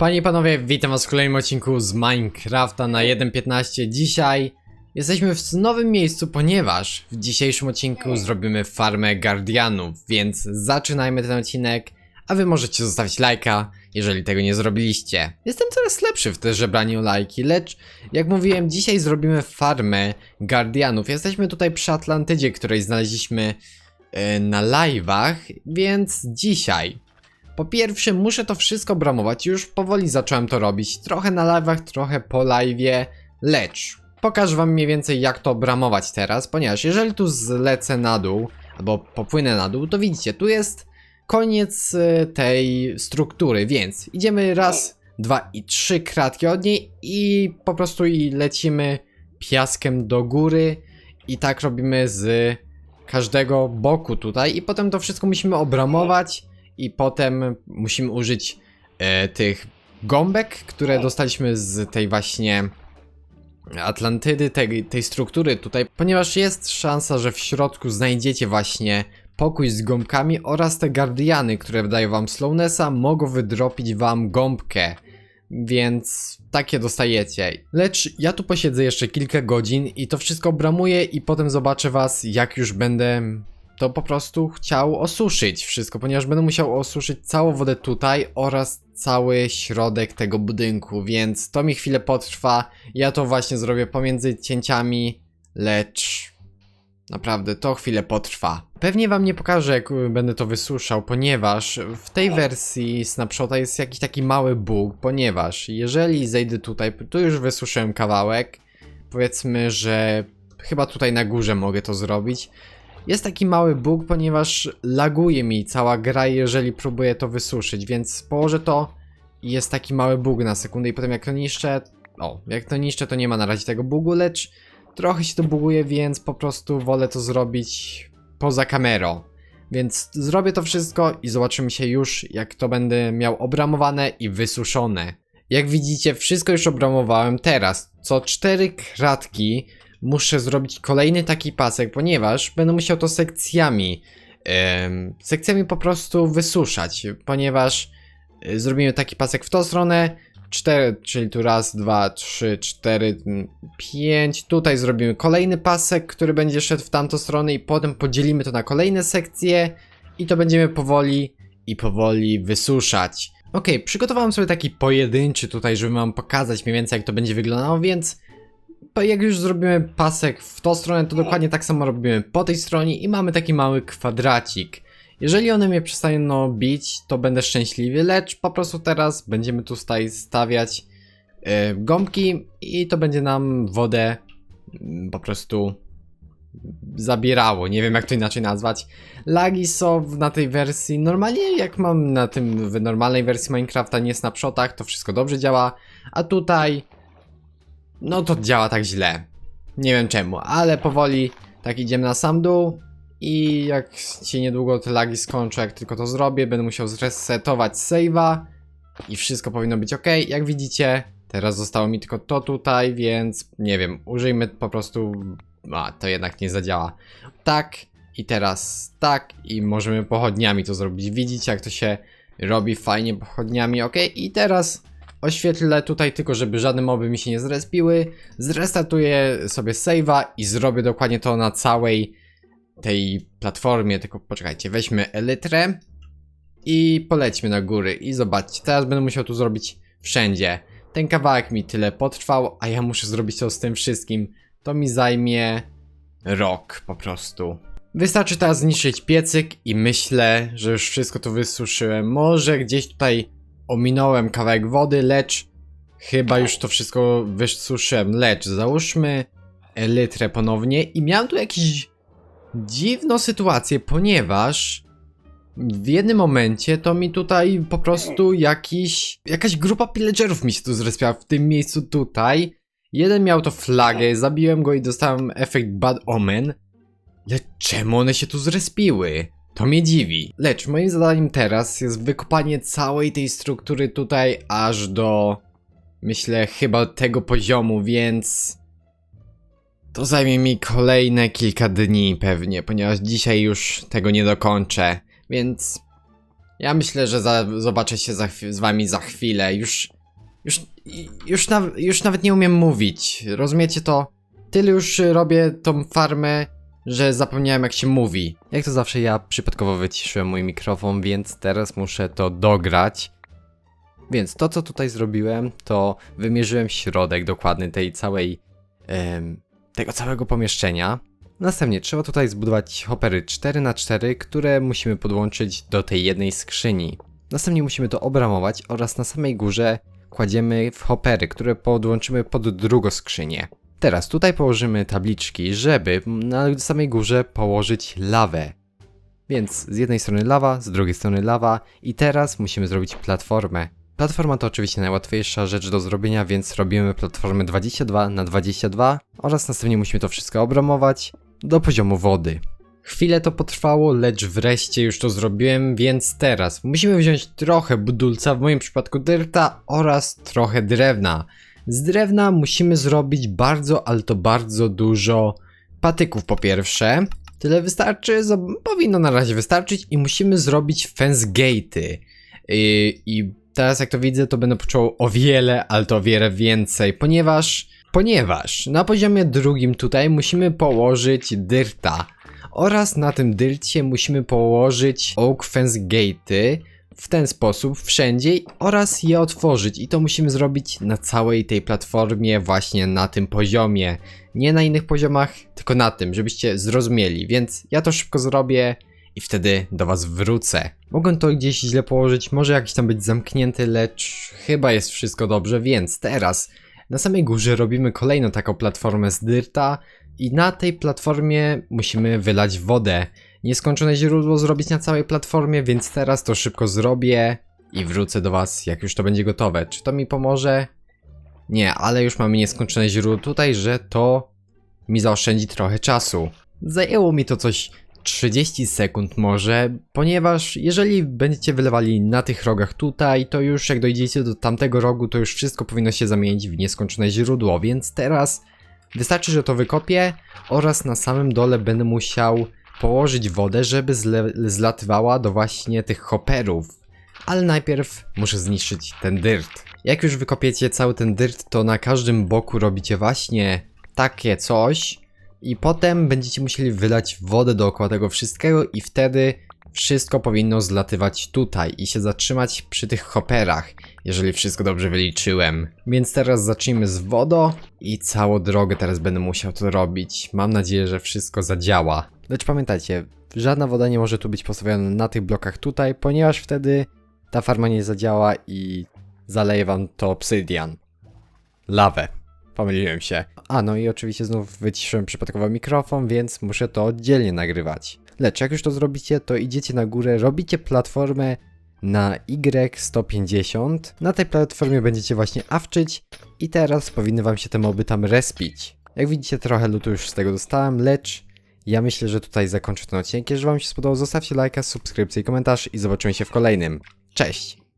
Panie i panowie, witam was w kolejnym odcinku z Minecrafta na 1.15. Dzisiaj jesteśmy w nowym miejscu, ponieważ w dzisiejszym odcinku zrobimy farmę Guardianów, więc zaczynajmy ten odcinek, a wy możecie zostawić lajka, jeżeli tego nie zrobiliście. Jestem coraz lepszy w też żebraniu lajki, lecz jak mówiłem, dzisiaj zrobimy farmę Guardianów. Jesteśmy tutaj przy Atlantydzie, której znaleźliśmy e, na live'ach, więc dzisiaj po pierwsze, muszę to wszystko bramować. Już powoli zacząłem to robić. Trochę na live'ach, trochę po live'ie, lecz pokażę wam mniej więcej jak to bramować teraz, ponieważ jeżeli tu zlecę na dół, albo popłynę na dół, to widzicie, tu jest koniec y, tej struktury, więc idziemy raz, dwa i trzy kratki od niej i po prostu i lecimy piaskiem do góry i tak robimy z każdego boku tutaj i potem to wszystko musimy obramować i potem musimy użyć e, tych gąbek, które dostaliśmy z tej właśnie Atlantydy, tej, tej struktury tutaj, ponieważ jest szansa, że w środku znajdziecie właśnie pokój z gąbkami oraz te guardiany, które dają wam slownessa, mogą wydropić wam gąbkę. Więc takie dostajecie. Lecz ja tu posiedzę jeszcze kilka godzin i to wszystko obramuję i potem zobaczę was, jak już będę to po prostu chciał osuszyć wszystko, ponieważ będę musiał osuszyć całą wodę tutaj oraz cały środek tego budynku, więc to mi chwilę potrwa. Ja to właśnie zrobię pomiędzy cięciami, lecz naprawdę to chwilę potrwa. Pewnie wam nie pokażę jak będę to wysuszał, ponieważ w tej wersji snapshota jest jakiś taki mały bug, ponieważ jeżeli zejdę tutaj, tu już wysuszyłem kawałek, powiedzmy, że chyba tutaj na górze mogę to zrobić. Jest taki mały bug, ponieważ laguje mi cała gra, jeżeli próbuję to wysuszyć, więc położę to i jest taki mały bug na sekundę i potem jak to niszczę, o, jak to niszczę to nie ma na razie tego bugu, lecz trochę się to buguje, więc po prostu wolę to zrobić poza kamerą. Więc zrobię to wszystko i zobaczymy się już, jak to będę miał obramowane i wysuszone. Jak widzicie, wszystko już obramowałem teraz. Co cztery kratki muszę zrobić kolejny taki pasek, ponieważ będę musiał to sekcjami, em, sekcjami po prostu wysuszać, ponieważ y, zrobimy taki pasek w tą stronę, 4, czyli tu raz, dwa, trzy, cztery, pięć. Tutaj zrobimy kolejny pasek, który będzie szedł w tamtą stronę i potem podzielimy to na kolejne sekcje i to będziemy powoli i powoli wysuszać. Ok, przygotowałem sobie taki pojedynczy tutaj, żeby wam pokazać mniej więcej jak to będzie wyglądało, więc jak już zrobimy pasek w tą stronę, to dokładnie tak samo robimy po tej stronie i mamy taki mały kwadracik. Jeżeli one mnie przestaną bić, to będę szczęśliwy, lecz po prostu teraz będziemy tutaj stawiać e, gąbki i to będzie nam wodę mm, po prostu zabierało. Nie wiem jak to inaczej nazwać. Lagi są na tej wersji normalnie jak mam na tym w normalnej wersji Minecrafta, nie snapshotach, to wszystko dobrze działa, a tutaj no to działa tak źle. Nie wiem czemu, ale powoli tak idziemy na sam dół i jak się niedługo te lagi skończą, jak tylko to zrobię, będę musiał zresetować save'a i wszystko powinno być ok. Jak widzicie, teraz zostało mi tylko to tutaj, więc nie wiem, użyjmy po prostu... A, to jednak nie zadziała. Tak i teraz tak i możemy pochodniami to zrobić. Widzicie jak to się robi fajnie pochodniami, ok? I teraz oświetlę tutaj tylko, żeby żadne moby mi się nie zrespiły. Zrestartuję sobie save'a i zrobię dokładnie to na całej tej platformie. Tylko poczekajcie, weźmy elytrę i polećmy na góry. I zobaczcie, teraz będę musiał tu zrobić wszędzie. Ten kawałek mi tyle potrwał, a ja muszę zrobić to z tym wszystkim. To mi zajmie rok po prostu. Wystarczy teraz zniszczyć piecyk i myślę, że już wszystko tu wysuszyłem. Może gdzieś tutaj ominąłem kawałek wody, lecz chyba już to wszystko wysuszyłem. Lecz załóżmy elytrę ponownie i miałem tu jakąś dziwną sytuację, ponieważ w jednym momencie to mi tutaj po prostu jakiś, jakaś grupa pillagerów mi się tu zrespiała w tym miejscu tutaj. Jeden miał to flagę, zabiłem go i dostałem efekt Bad Omen. Lecz czemu one się tu zrespiły? To mnie dziwi. Lecz moim zadaniem teraz jest wykopanie całej tej struktury tutaj aż do myślę chyba tego poziomu, więc to zajmie mi kolejne kilka dni pewnie, ponieważ dzisiaj już tego nie dokończę, więc Ja myślę, że za, zobaczę się za, z wami za chwilę. Już, już, już, naw, już nawet nie umiem mówić. Rozumiecie to? Tyle już robię tą farmę, że zapomniałem jak się mówi. Jak to zawsze ja przypadkowo wyciszyłem mój mikrofon, więc teraz muszę to dograć. Więc to co tutaj zrobiłem, to wymierzyłem środek dokładny tej całej, em, tego całego pomieszczenia. Następnie trzeba tutaj zbudować hopery 4x4, które musimy podłączyć do tej jednej skrzyni. Następnie musimy to obramować oraz na samej górze kładziemy w hopery, które podłączymy pod drugą skrzynię. Teraz tutaj położymy tabliczki, żeby na samej górze położyć lawę. Więc z jednej strony lawa, z drugiej strony lawa i teraz musimy zrobić platformę. Platforma to oczywiście najłatwiejsza rzecz do zrobienia, więc robimy platformę 22 na 22 oraz następnie musimy to wszystko obramować do poziomu wody. Chwilę to potrwało, lecz wreszcie już to zrobiłem, więc teraz musimy wziąć trochę budulca, w moim przypadku dyrta oraz trochę drewna. Z drewna musimy zrobić bardzo, ale to bardzo dużo patyków po pierwsze. Tyle wystarczy, powinno na razie wystarczyć i musimy zrobić fence gate'y. Yy, I teraz jak to widzę, to będę począł o wiele, ale to o wiele więcej, ponieważ, ponieważ na poziomie drugim tutaj musimy położyć dyrta oraz na tym dyrcie musimy położyć oak fence gate'y w ten sposób wszędzie oraz je otworzyć i to musimy zrobić na całej tej platformie właśnie na tym poziomie. Nie na innych poziomach, tylko na tym, żebyście zrozumieli, więc ja to szybko zrobię i wtedy do was wrócę. Mogę to gdzieś źle położyć, może jakiś tam być zamknięty, lecz chyba jest wszystko dobrze, więc teraz na samej górze robimy kolejną taką platformę z dyrta i na tej platformie musimy wylać wodę. Nieskończone źródło zrobić na całej platformie, więc teraz to szybko zrobię i wrócę do was, jak już to będzie gotowe. Czy to mi pomoże? Nie, ale już mamy nieskończone źródło tutaj, że to mi zaoszczędzi trochę czasu. Zajęło mi to coś 30 sekund może, ponieważ jeżeli będziecie wylewali na tych rogach tutaj, to już jak dojdziecie do tamtego rogu, to już wszystko powinno się zamienić w nieskończone źródło, więc teraz wystarczy, że to wykopię oraz na samym dole będę musiał położyć wodę, żeby zlatywała do właśnie tych hopperów. Ale najpierw muszę zniszczyć ten dyrt. Jak już wykopiecie cały ten dyrt, to na każdym boku robicie właśnie takie coś i potem będziecie musieli wylać wodę dookoła tego wszystkiego i wtedy wszystko powinno zlatywać tutaj i się zatrzymać przy tych hopperach, jeżeli wszystko dobrze wyliczyłem. Więc teraz zacznijmy z wodą i całą drogę teraz będę musiał to robić. Mam nadzieję, że wszystko zadziała. Lecz pamiętajcie, żadna woda nie może tu być postawiona na tych blokach tutaj, ponieważ wtedy ta farma nie zadziała i zaleje wam to obsydian. Lawę. Pomyliłem się. A, no i oczywiście znów wyciszyłem przypadkowo mikrofon, więc muszę to oddzielnie nagrywać. Lecz jak już to zrobicie, to idziecie na górę, robicie platformę na Y150. Na tej platformie będziecie właśnie awczyć i teraz powinny wam się te moby tam respić. Jak widzicie, trochę lutu już z tego dostałem, lecz ja myślę, że tutaj zakończę ten odcinek. Jeżeli wam się spodobał, zostawcie lajka, subskrypcję i komentarz i zobaczymy się w kolejnym. Cześć!